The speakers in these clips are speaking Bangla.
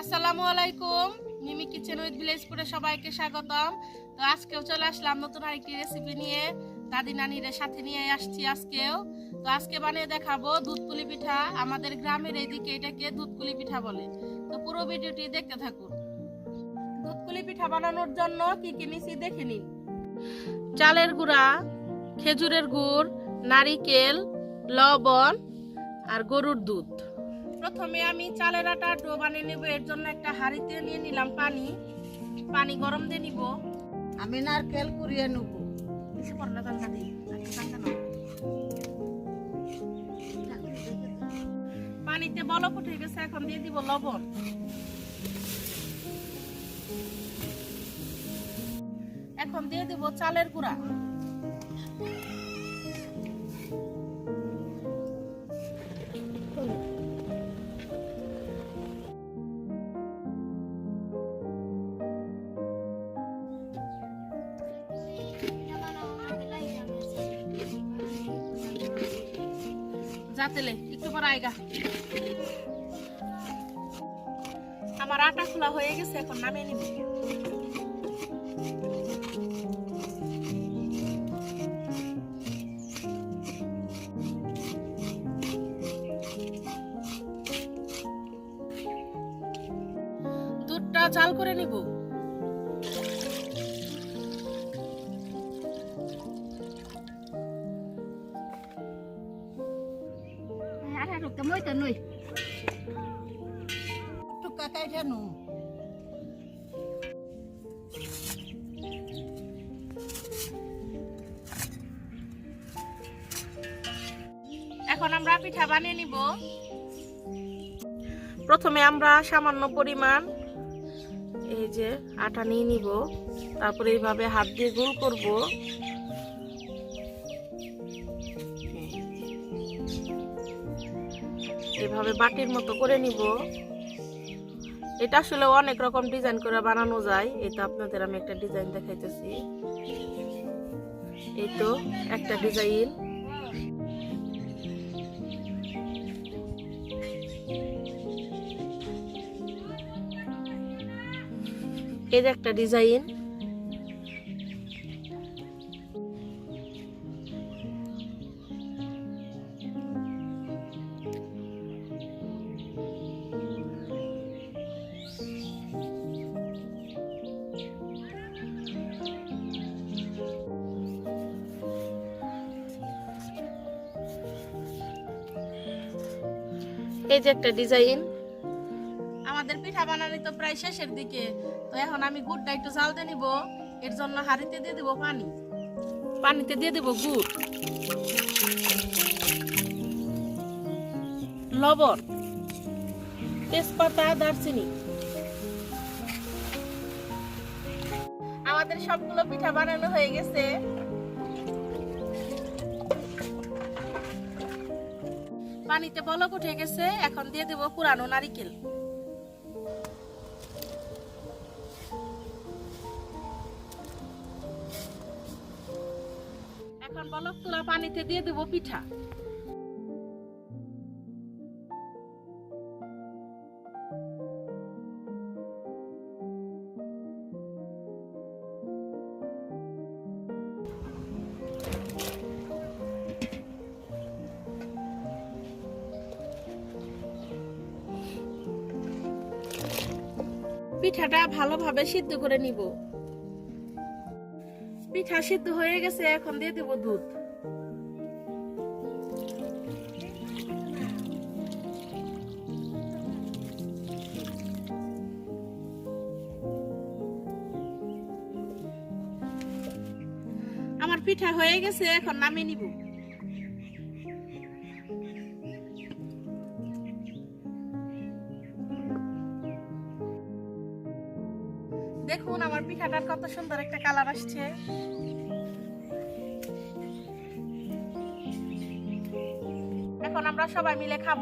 আসসালামু আলাইকুম, মিমি কিচেন উইথ ভিলেজপুরে সবাইকে স্বাগতম। তো আজকেও চলে আসলাম নতুন আরেকটি রেসিপি নিয়ে। দাদি নানিদের সাথে নিয়ে আসছি আজকেও। তো আজকে বানিয়ে দেখাবো দুধপুলি পিঠা। আমাদের গ্রামের এইদিকে এটাকে দুধপুলি পিঠা বলে। তো পুরো ভিডিওটি দেখতে থাকুন। দুধপুলি পিঠা বানানোর জন্য কি কি নিছি দেখে নিন। চালের গুঁড়া, খেজুরের গুড়, নারিকেল, লবণ আর গরুর দুধ। প্রথমে আমি চালের আটা ডো বানিয়ে নেব। এর জন্য একটা হাঁড়িতে নিয়ে নিলাম পানি। পানি গরম দিয়ে নিব। আমি নারকেল কুড়িয়ে নেব। কিছু পড়লা দিই। পানিতে বলক উঠে গেছে এখন দিয়ে দিব লবণ। এখন দিয়ে দিব চালের গুঁড়া। যাতেলে একটু পর আইগা আমার আটা খোলা হয়ে গেছে, এখন নামিয়ে নিব। দুধটা জাল করে নিব। এখন আমরা পিঠা বানিয়ে নিব। প্রথমে আমরা সামান্য পরিমাণ এই যে আটা নিয়ে নিব। তারপরে এইভাবে হাত দিয়ে গোল করব। এভাবে বাটির মতো করে নিব। এটা আসলে অনেক রকম ডিজাইন করে বানানো যায়। এটা আপনাদের আমি একটা ডিজাইন দেখাইতেছি। এই তো একটা ডিজাইন। এই যে একটা ডিজাইন। এই যে একটা ডিজাইন আমাদের পিঠা বানানি তো প্রায় শেষের দিকে। তো এখন আমি গুড়টা একটু জাল দিয়ে নিব। এর জন্য হাঁড়িতে দিয়ে দিব পানি। পানিতে দিয়ে দিব গুড়। লবণ। তেজপাতা দারচিনি। আমাদের সবগুলো পিঠা বানানো হয়ে গেছে। পানিতে বলক উঠে গেছে, এখন দিয়ে দেব পুরানো নারিকেল। এখন বলক তোলা পানিতে দিয়ে দেব পিঠা। পিঠাটা ভালোভাবে সিদ্ধ করে নিব। পিঠা সিদ্ধ হয়ে গেছে, এখন দিয়ে দেব দুধ। আমার পিঠা হয়ে গেছে, এখন নামিয়ে নিব। দেখুন আমার পিঠাটার কত সুন্দর একটা কালার আসছে। এখন আমরা সবাই মিলে খাব।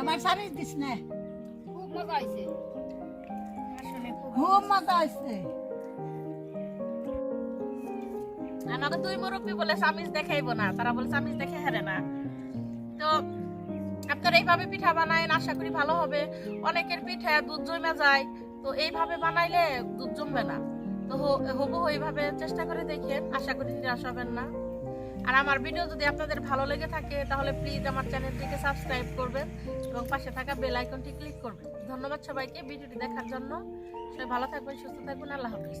আমার সারি দিস না। খুব মজা হয়েছে। আসলে খুব মজা হয়েছে। আমাকে দুই মুরব্বী বলে চামিচ দেখাইবো না তারা বলে চামিচ দেখে হারে না। আপনারা এইভাবে পিঠা বানায়েন আশা করি ভালো হবে। অনেকের পিঠা দুধ জমে যায়। তো এইভাবে বানাইলে দুধ জমবে না। তো হবু এইভাবে চেষ্টা করে দেখেন। আশা করি নিরাশ হবেন না। আর আমার ভিডিও যদি আপনাদের ভালো লেগে থাকে, তাহলে প্লিজ আমার চ্যানেলটিকে সাবস্ক্রাইব করবেন এবং পাশে থাকা বেল আইকনটি ক্লিক করবেন। ধন্যবাদ সবাইকে ভিডিওটি দেখার জন্য। সবাই ভালো থাকবেন, সুস্থ থাকবেন। আল্লাহ হাফিজ।